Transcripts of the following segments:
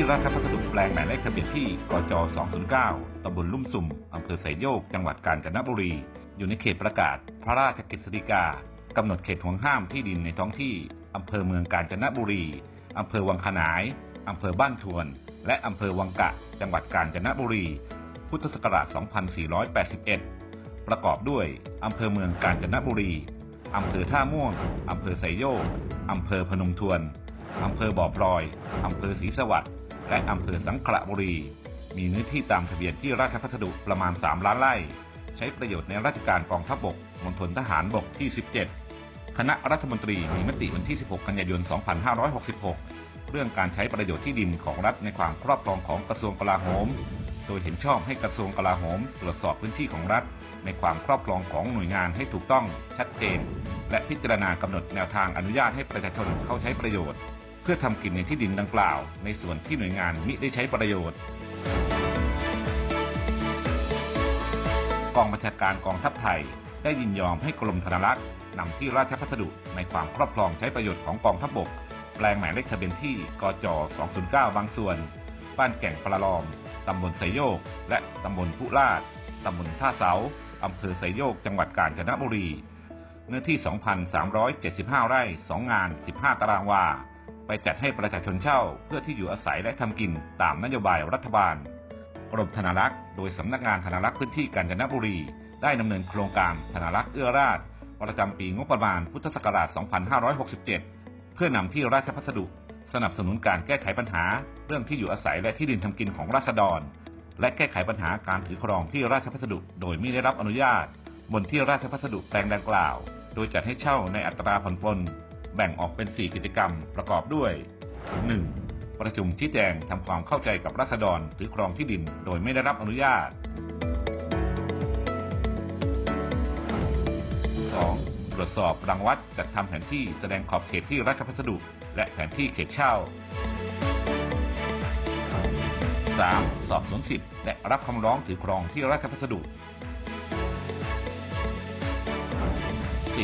ที่ราชพัสดุแปลงหมายเลขทะเบียนที่กจ 209 ตำบลลุ่มสุ่ม อำเภอไสยโยก จังหวัดกาญจนบุรี อยู่ในเขตประกาศ พระราชกฤษฎีกากำหนดเขตห่วงห้ามที่ดินในท้องที่ อำเภอเมืองกาญจนบุรี อำเภอวังขนาย อำเภอบ้านทวน และอำเภอวังกะ จังหวัดกาญจนบุรี พุทธศักราช 2481 ประกอบด้วย อำเภอเมืองกาญจนบุรี อำเภอท่าม่วง อำเภอไสยโยก อำเภอพนมทวนอำเภอบ่อพลอย อำเภอศรีสวัสดิ์ และอำเภอสังขละบุรี มีเนื้อที่ตามทะเบียนที่ราชพัสดุประมาณ 3 ล้านไร่ ใช้ประโยชน์ในราชการกองทัพบกมณฑลทหารบกที่ 17 คณะรัฐมนตรีมีมติวันที่ 16 กันยายน 2566 เรื่องการใช้ประโยชน์ที่ดินของรัฐในความครอบครองของกระทรวงกลาโหม โดยเห็นชอบให้กระทรวงกลาโหม ตรวจสอบพื้นที่ของรัฐ ในความครอบครองของหน่วยงานให้ถูกต้องชัดเจนและพิจารณากำหนดแนวทางอนุญาตให้ประชาชนเข้าใช้ประโยชน์ เพื่อทำกินในที่ดินดังกล่าว ในส่วนที่หน่วยงานมิได้ใช้ประโยชน์ กองบัญชาการกองทัพไทย ได้ยินยอมให้กรมธนารักษ์นำที่ราชพัสดุในความครอบครองใช้ประโยชน์ของกองทัพบก แปลงหมายเลขทะเบียนที่กจ 209 บางส่วน บ้านแก่งปลาลอม ตำบลไสยโยก และตำบลพุราชตำบลท่าเสา อำเภอไสยโยก จังหวัดกาญจนบุรี เนื้อที่ 2,375 ไร่ 2 งาน 15 ตารางวา ไปจัดให้ประชาชนเช่า เพื่อที่อยู่อาศัยและทำกินตามนโยบายรัฐบาล กรมธนารักษ์โดยสำนักงานธนารักษ์พื้นที่กาญจนบุรี ได้ดำเนินโครงการธนารักษ์เอื้อราชประจำปีงบประมาณพุทธศักราช 2567 เพื่อนำที่ราชพัสดุ สนับสนุนการแก้ไขปัญหา เรื่องที่อยู่อาศัยและที่ดินทำกินของราษฎร และแก้ไขปัญหาการถือครองที่ราชพัสดุ โดยไม่ได้รับอนุญาต บนที่ราชพัสดุแปลงดังกล่าว โดยจัดให้เช่าในอัตราผ่อนปลน แบ่งออกเป็น 4 กิจกรรมประกอบด้วย 1. ประชุมชี้แจงทำความเข้าใจกับราษฎรถือครองที่ดินโดยไม่ได้รับอนุญาต 2. ตรวจสอบรังวัดจัดทำแผนที่แสดงขอบเขตที่ราชพัสดุ และแผนที่เขตเช่า 3. สอบสวนสิทธิ์และรับคำร้องถือครองที่ราชพัสดุ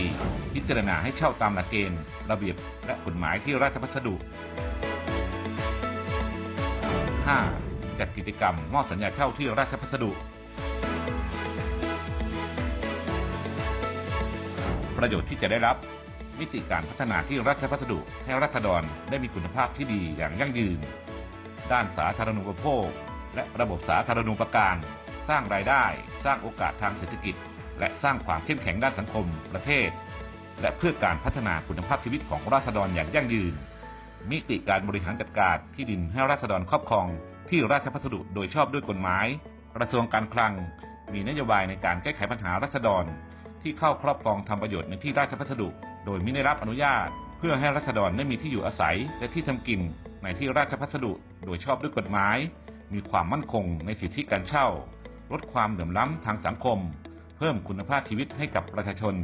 4. พิจารณาให้เช่าตามหลักเกณฑ์ ระเบียบและกฎหมายที่ราชพัสดุ 5. จัดกิจกรรมมอบสัญญาเช่าที่ราชพัสดุ ประโยชน์ที่จะได้รับมิติการพัฒนาที่ราชพัสดุให้รัษฎรได้มีคุณภาพที่ดีอย่างยั่งยืน ด้านสาธารณูปโภค และระบบสาธารณูปการ สร้างรายได้ สร้างโอกาสทางเศรษฐกิจ และสร้างความเข้มแข็งด้านสังคม ประเทศ และเพื่อการพัฒนาคุณภาพชีวิตของราษฎรอย่างยั่งยืน มิติการบริหารจัดการที่ดินให้ราษฎรครอบครองที่ราชพัสดุโดยชอบด้วยกฎหมาย กระทรวงการคลัง มีนโยบายในการแก้ไขปัญหาราษฎร ที่เข้าครอบครองทำประโยชน์ในที่ราชพัสดุ โดยไม่ได้รับอนุญาต เพื่อให้ราษฎรได้มีที่อยู่อาศัยและที่ทำกินในที่ราชพัสดุโดยชอบด้วยกฎหมาย มีความมั่นคงในสิทธิการเช่า ลดความเหลื่อมล้ำทางสังคม พิ่มคุณภาพชีวิตให้กับประชาชน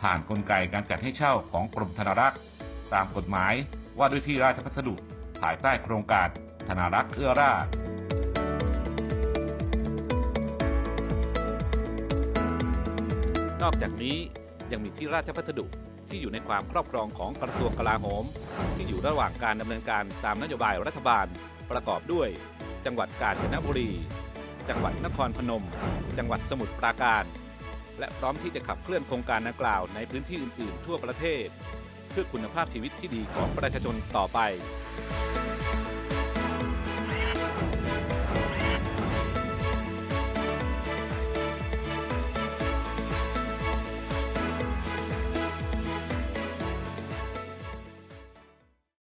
ผ่านนกลไกการจัดให้เช่าของกรมธนารักษ์ ตามกฎหมายว่าด้วยที่ราชพัสดุภายใต้โครงการธนารักษ์เอื้อราชนอกจากนี้ยังมีที่ราชพัสดุที่อยู่ในความครอบครองของกระทรวงกลาโหม ที่อยู่ระหว่างการดำเนินการตามนโยบายรัฐบาลประกอบด้วย จังหวัดกาญจนบุรี จังหวัดนครพนม จังหวัดสมุทรปราการ และพร้อมที่จะขับเคลื่อนโครงการดังกล่าวในพื้นที่อื่น ๆ ทั่วประเทศ เพื่อคุณภาพชีวิตที่ดีของประชาชนต่อไป